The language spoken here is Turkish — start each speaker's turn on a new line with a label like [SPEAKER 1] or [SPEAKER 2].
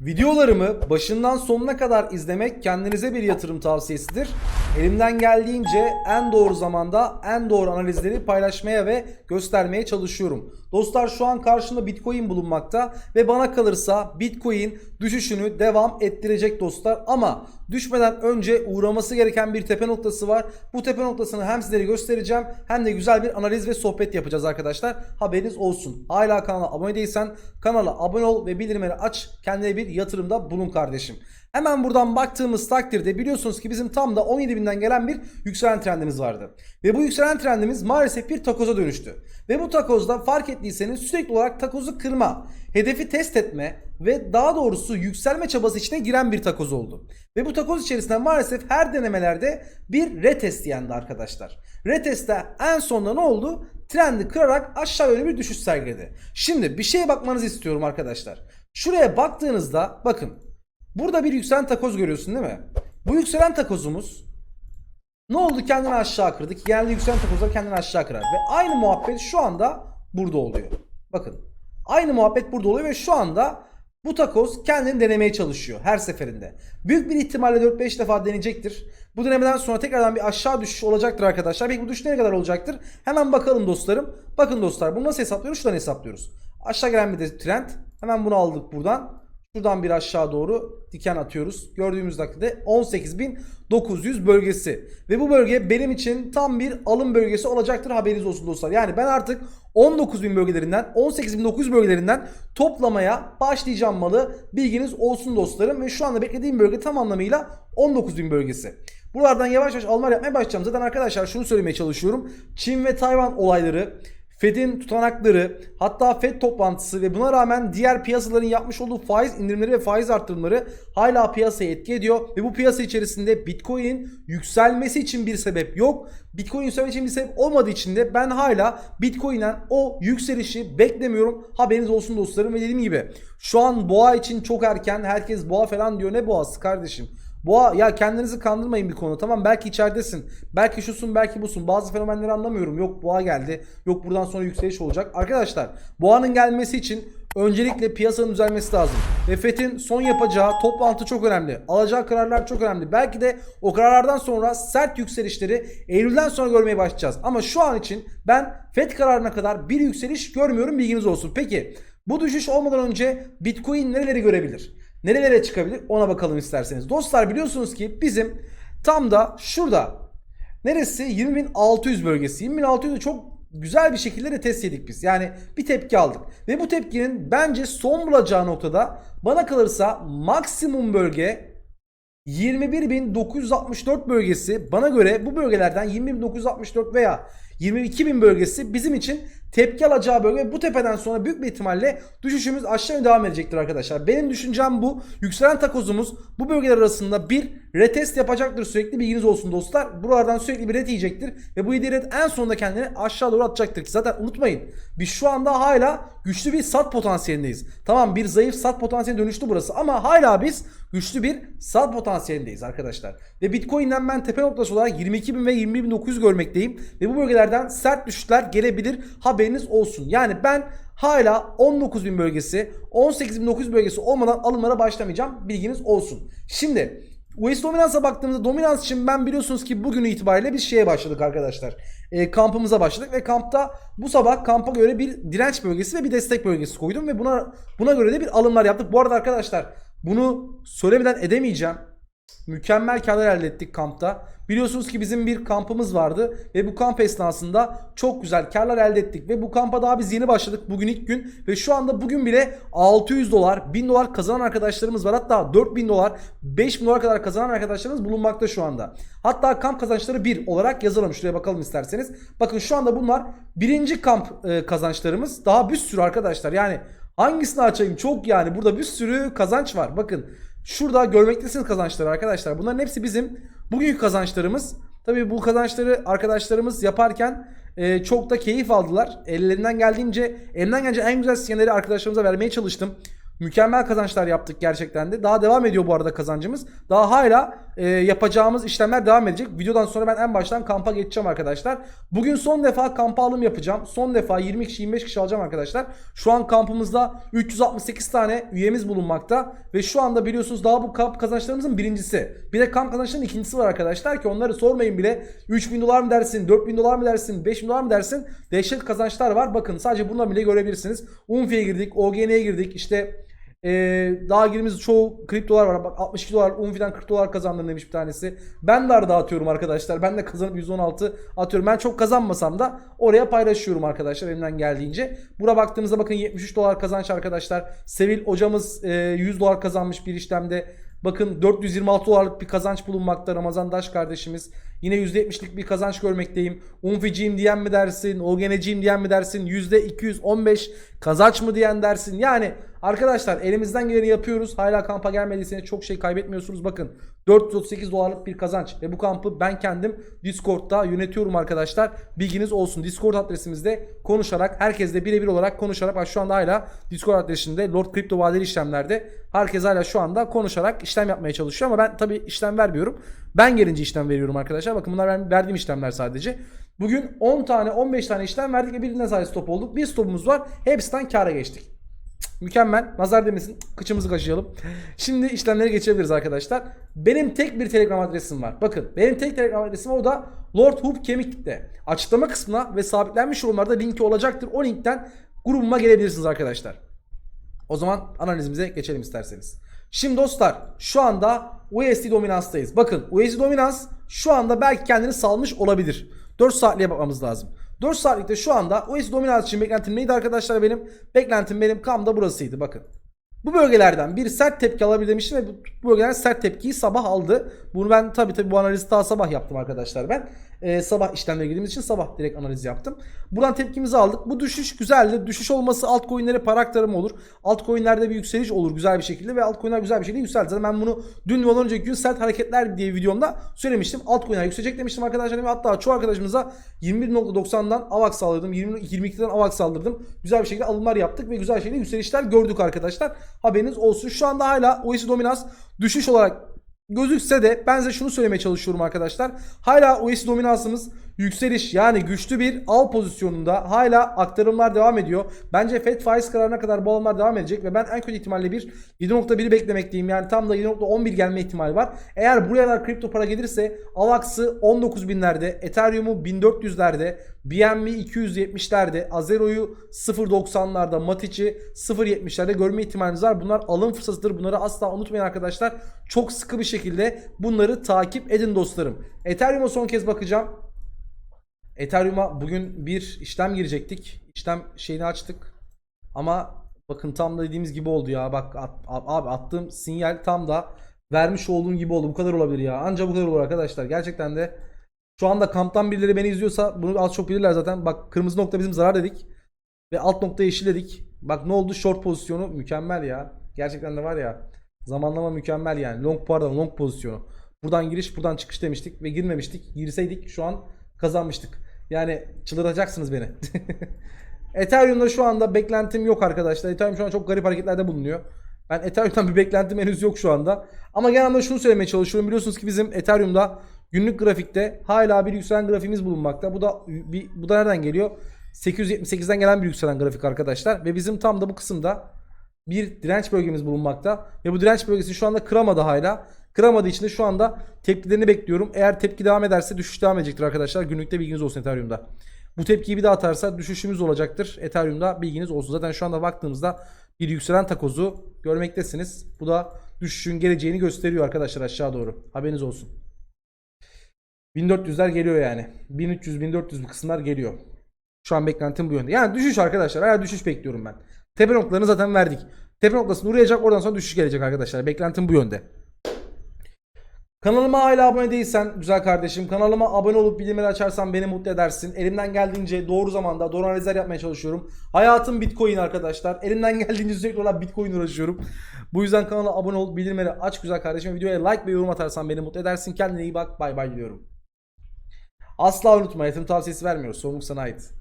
[SPEAKER 1] Videolarımı başından sonuna kadar izlemek kendinize bir yatırım tavsiyesidir. Elimden geldiğince en doğru zamanda en doğru analizleri paylaşmaya ve göstermeye çalışıyorum. Dostlar şu an karşımda Bitcoin bulunmakta ve bana kalırsa Bitcoin düşüşünü devam ettirecek dostlar ama düşmeden önce uğraması gereken bir tepe noktası var. Bu tepe noktasını hem sizlere göstereceğim hem de güzel bir analiz ve sohbet yapacağız arkadaşlar. Haberiniz olsun. Hala kanala abone değilsen kanala abone ol ve bildirimleri aç. Kendine bir yatırımda bulun kardeşim. Hemen buradan baktığımız takdirde biliyorsunuz ki bizim tam da 17 binden gelen bir yükselen trendimiz vardı. Ve bu yükselen trendimiz maalesef bir takoza dönüştü. Ve bu takozda fark ettiyseniz sürekli olarak takozu kırma, hedefi test etme ve daha doğrusu yükselme çabası içine giren bir takoz oldu. Ve bu takoz içerisinde maalesef her denemelerde bir retest yendi arkadaşlar. Retest'te en sonunda ne oldu? Trendi kırarak aşağı yönlü bir düşüş sergiledi. Şimdi bir şeye bakmanızı istiyorum arkadaşlar. Şuraya baktığınızda bakın Burada bir yükselen takoz görüyorsun değil mi? Bu yükselen takozumuz ne oldu? Kendini aşağı kırdı. ki Genelde yükselen takozlar kendini aşağı kırar. Ve aynı muhabbet şu anda burada oluyor. Bakın. Aynı muhabbet burada oluyor ve şu anda bu takoz kendini denemeye çalışıyor her seferinde. Büyük bir ihtimalle 4-5 defa deneyecektir. Bu denemeden sonra tekrardan bir aşağı düşüş olacaktır arkadaşlar. Peki bu düşüş nereye kadar olacaktır? Hemen bakalım dostlarım. Bakın dostlar bunu nasıl hesaplıyoruz? Şuradan hesaplıyoruz. Aşağı gelen bir de trend. Hemen bunu aldık buradan. Şuradan bir aşağı doğru diken atıyoruz. Gördüğümüz dakikada 18.900 bölgesi. Ve bu bölge benim için tam bir alım bölgesi olacaktır haberiniz olsun dostlar. Yani ben artık 19.000 bölgelerinden 18.900 bölgelerinden toplamaya başlayacağım malı bilginiz olsun dostlarım. Ve şu anda beklediğim bölge tam anlamıyla 19.000 bölgesi. Buralardan yavaş yavaş alımlar yapmaya başlayacağım. Zaten arkadaşlar şunu söylemeye çalışıyorum. Çin ve Tayvan olayları Fed'in tutanakları, hatta Fed toplantısı ve buna rağmen diğer piyasaların yapmış olduğu faiz indirimleri ve faiz arttırımları hala piyasaya etki ediyor ve bu piyasa içerisinde Bitcoin'in yükselmesi için bir sebep yok. Bitcoin yükselmesi için bir sebep olmadığı için de ben hala Bitcoin'den o yükselişi beklemiyorum. Haberiniz olsun dostlarım ve dediğim gibi şu an boğa için çok erken. Herkes boğa falan diyor. Ne boğası kardeşim? Boğa ya kendinizi kandırmayın bir konu. Tamam belki içeridesin. Belki şusun belki busun. Bazı fenomenleri anlamıyorum. Yok boğa geldi. Yok buradan sonra yükseliş olacak. Arkadaşlar boğanın gelmesi için öncelikle piyasanın düzelmesi lazım. Ve FED'in son yapacağı toplantı çok önemli. Alacağı kararlar çok önemli. Belki de o kararlardan sonra sert yükselişleri Eylül'den sonra görmeye başlayacağız. Ama şu an için ben FED kararına kadar bir yükseliş görmüyorum bilginiz olsun. Peki bu düşüş olmadan önce Bitcoin nereleri görebilir? Nerelere çıkabilir ona bakalım isterseniz. Dostlar biliyorsunuz ki bizim tam da şurada neresi 20.600 bölgesi. 20.600'ü çok güzel bir şekilde de test yedik biz. Yani bir tepki aldık. Ve bu tepkinin bence son bulacağı noktada bana kalırsa maksimum bölge 21.964 bölgesi bana göre bu bölgelerden 20.964 veya 22.000 bölgesi bizim için tepki alacağı bölge. Bu tepeden sonra büyük bir ihtimalle düşüşümüz aşağı devam edecektir arkadaşlar. Benim düşüncem bu. Yükselen takozumuz bu bölgeler arasında bir retest yapacaktır sürekli bilginiz olsun dostlar. Buralardan sürekli bir ret yiyecektir. Ve bu ret en sonunda kendini aşağı doğru atacaktır ki zaten unutmayın. Biz şu anda hala güçlü bir sat potansiyelindeyiz. Tamam bir zayıf sat potansiyeline dönüştü burası ama hala biz güçlü bir sat potansiyelindeyiz arkadaşlar. Ve Bitcoin'den ben tepe noktası olarak 22.000 ve 21.900 görmekteyim. Ve bu bölgelerden sert düşüşler gelebilir. Haberiniz olsun. Yani ben hala 19.000 bölgesi, 18.900 bölgesi olmadan alımlara başlamayacağım. Bilginiz olsun. Şimdi US Dominans'a baktığımızda dominans için ben biliyorsunuz ki bugün itibariyle bir şeye başladık arkadaşlar. E, kampımıza başladık ve kampta bu sabah kampa göre bir direnç bölgesi ve bir destek bölgesi koydum ve buna buna göre de bir alımlar yaptık. Bu arada arkadaşlar bunu söylemeden edemeyeceğim. Mükemmel karlar elde ettik kampta. Biliyorsunuz ki bizim bir kampımız vardı ve bu kamp esnasında çok güzel karlar elde ettik ve bu kampa daha biz yeni başladık bugün ilk gün ve şu anda bugün bile 600 dolar 1000 dolar kazanan arkadaşlarımız var hatta 4000 dolar 5000 dolar kadar kazanan arkadaşlarımız bulunmakta şu anda. Hatta kamp kazançları 1 olarak yazalım şuraya bakalım isterseniz. Bakın şu anda bunlar birinci kamp e, kazançlarımız daha bir sürü arkadaşlar yani hangisini açayım çok yani burada bir sürü kazanç var bakın. Şurada görmektesiniz kazançları arkadaşlar. Bunların hepsi bizim bugünkü kazançlarımız. Tabii bu kazançları arkadaşlarımız yaparken e, çok da keyif aldılar. Ellerinden geldiğince, elimden gelince en güzel sinyalleri arkadaşlarımıza vermeye çalıştım. Mükemmel kazançlar yaptık gerçekten de. Daha devam ediyor bu arada kazancımız. Daha hala e, yapacağımız işlemler devam edecek. Videodan sonra ben en baştan kampa geçeceğim arkadaşlar. Bugün son defa kampa alım yapacağım. Son defa 20 kişi 25 kişi alacağım arkadaşlar. Şu an kampımızda 368 tane üyemiz bulunmakta. Ve şu anda biliyorsunuz daha bu kamp kazançlarımızın birincisi. Bir de kamp kazançlarının ikincisi var arkadaşlar ki onları sormayın bile. 3000 dolar mı dersin, 4000 dolar mı dersin, 5000 dolar mı dersin? Dehşet kazançlar var. Bakın sadece bundan bile görebilirsiniz. Unfi'ye girdik, OGN'ye girdik. İşte ee, daha girdiğimiz çoğu kriptolar var. Bak 62 dolar, Unfi'den 40 dolar kazandım demiş bir tanesi. Ben de arada atıyorum arkadaşlar. Ben de kazanıp 116 atıyorum. Ben çok kazanmasam da oraya paylaşıyorum arkadaşlar elimden geldiğince. Buna baktığımızda bakın 73 dolar kazanç arkadaşlar. Sevil hocamız e, 100 dolar kazanmış bir işlemde. Bakın 426 dolarlık bir kazanç bulunmakta Ramazan Daş kardeşimiz. Yine %70'lik bir kazanç görmekteyim. Unficiyim diyen mi dersin? OGN'ciyim diyen mi dersin? %215 kazanç mı diyen dersin? Yani arkadaşlar elimizden geleni yapıyoruz. Hala kampa gelmediyseniz çok şey kaybetmiyorsunuz. Bakın 438 dolarlık bir kazanç. Ve bu kampı ben kendim Discord'da yönetiyorum arkadaşlar. Bilginiz olsun. Discord adresimizde konuşarak, herkesle birebir olarak konuşarak. Bak şu anda hala Discord adresinde Lord Crypto vadeli işlemlerde. Herkes hala şu anda konuşarak işlem yapmaya çalışıyor. Ama ben tabii işlem vermiyorum. Ben gelince işlem veriyorum arkadaşlar. Bakın bunlar benim verdiğim işlemler sadece. Bugün 10 tane 15 tane işlem verdik ve birinden sadece stop olduk. Bir stopumuz var. Hepsinden kâra geçtik. Mükemmel. Nazar demesin. Kıçımızı kaşıyalım. Şimdi işlemlere geçebiliriz arkadaşlar. Benim tek bir Telegram adresim var. Bakın benim tek Telegram adresim o da Lord Hoop Kemik'te. Açıklama kısmına ve sabitlenmiş yorumlarda linki olacaktır. O linkten grubuma gelebilirsiniz arkadaşlar. O zaman analizimize geçelim isterseniz. Şimdi dostlar şu anda USD dominanstayız. Bakın USD dominans şu anda belki kendini salmış olabilir. 4 saatliğe bakmamız lazım. 4 saatlikte şu anda USD dominans için beklentim neydi arkadaşlar benim? Beklentim benim kam da burasıydı bakın. Bu bölgelerden bir sert tepki alabilir demiştim ve bu- bölgelerden sert tepkiyi sabah aldı. Bunu ben tabii tabii bu analizi daha sabah yaptım arkadaşlar ben. Ee, sabah işlemlere girdiğimiz için sabah direkt analiz yaptım. Buradan tepkimizi aldık. Bu düşüş güzeldi. Düşüş olması altcoin'lere para aktarımı olur. Altcoin'lerde bir yükseliş olur güzel bir şekilde ve altcoin'ler güzel bir şekilde yükseldi. Zaten ben bunu dün ve önceki gün sert hareketler diye videomda söylemiştim. Altcoin'ler yükselecek demiştim arkadaşlar. Hatta çoğu arkadaşımıza 21.90'dan AVAX saldırdım. 20, 22'den AVAX saldırdım. Güzel bir şekilde alımlar yaptık ve güzel şekilde yükselişler gördük arkadaşlar. Haberiniz olsun. Şu anda hala OES'i dominans düşüş olarak gözükse de ben size şunu söylemeye çalışıyorum arkadaşlar. Hala OES'i dominansımız yükseliş yani güçlü bir al pozisyonunda hala aktarımlar devam ediyor. Bence FED faiz kararına kadar bu alımlar devam edecek ve ben en kötü ihtimalle bir 7.1'i beklemekteyim. Yani tam da 7.11 gelme ihtimali var. Eğer buraya kadar kripto para gelirse AVAX'ı 19.000'lerde, Ethereum'u 1400'lerde, BNB 270'lerde, Azero'yu 0.90'larda, Matic'i 0.70'lerde görme ihtimalimiz var. Bunlar alım fırsatıdır. Bunları asla unutmayın arkadaşlar. Çok sıkı bir şekilde bunları takip edin dostlarım. Ethereum'a son kez bakacağım. Ethereum'a bugün bir işlem girecektik. İşlem şeyini açtık. Ama bakın tam da dediğimiz gibi oldu ya. Bak at- abi attığım sinyal tam da vermiş olduğum gibi oldu. Bu kadar olabilir ya. Anca bu kadar olur arkadaşlar. Gerçekten de şu anda kamptan birileri beni izliyorsa bunu az çok bilirler zaten. Bak kırmızı nokta bizim zarar dedik. Ve alt nokta yeşilledik. Bak ne oldu? Short pozisyonu mükemmel ya. Gerçekten de var ya. Zamanlama mükemmel yani. Long pardon long pozisyonu. Buradan giriş buradan çıkış demiştik ve girmemiştik. Girseydik şu an kazanmıştık. Yani çıldırtacaksınız beni. Ethereum'da şu anda beklentim yok arkadaşlar. Ethereum şu an çok garip hareketlerde bulunuyor. Ben Ethereum'dan bir beklentim henüz yok şu anda. Ama genel anlamda şunu söylemeye çalışıyorum. Biliyorsunuz ki bizim Ethereum'da günlük grafikte hala bir yükselen grafiğimiz bulunmakta. Bu da bir, bu da nereden geliyor? 878'den gelen bir yükselen grafik arkadaşlar. Ve bizim tam da bu kısımda bir direnç bölgemiz bulunmakta. Ve bu direnç bölgesi şu anda kıramadı hala. Kıramadığı için de şu anda tepkilerini bekliyorum. Eğer tepki devam ederse düşüş devam edecektir arkadaşlar. Günlükte bilginiz olsun Ethereum'da. Bu tepkiyi bir daha atarsa düşüşümüz olacaktır. Ethereum'da bilginiz olsun. Zaten şu anda baktığımızda bir yükselen takozu görmektesiniz. Bu da düşüşün geleceğini gösteriyor arkadaşlar aşağı doğru. Haberiniz olsun. 1400'ler geliyor yani. 1300-1400 bu kısımlar geliyor. Şu an beklentim bu yönde. Yani düşüş arkadaşlar. Hala düşüş bekliyorum ben. Tepe noktalarını zaten verdik. Tepe noktasını uğrayacak oradan sonra düşüş gelecek arkadaşlar. Beklentim bu yönde. Kanalıma hala abone değilsen güzel kardeşim kanalıma abone olup bildirimleri açarsan beni mutlu edersin. Elimden geldiğince doğru zamanda doğru analizler yapmaya çalışıyorum. Hayatım Bitcoin arkadaşlar. Elimden geldiğince sürekli olarak Bitcoin uğraşıyorum. Bu yüzden kanala abone ol, bildirimleri aç güzel kardeşim. Videoya like ve yorum atarsan beni mutlu edersin. Kendine iyi bak. Bay bay diliyorum. Asla unutma yatırım tavsiyesi vermiyoruz. Sorumluluk sana ait.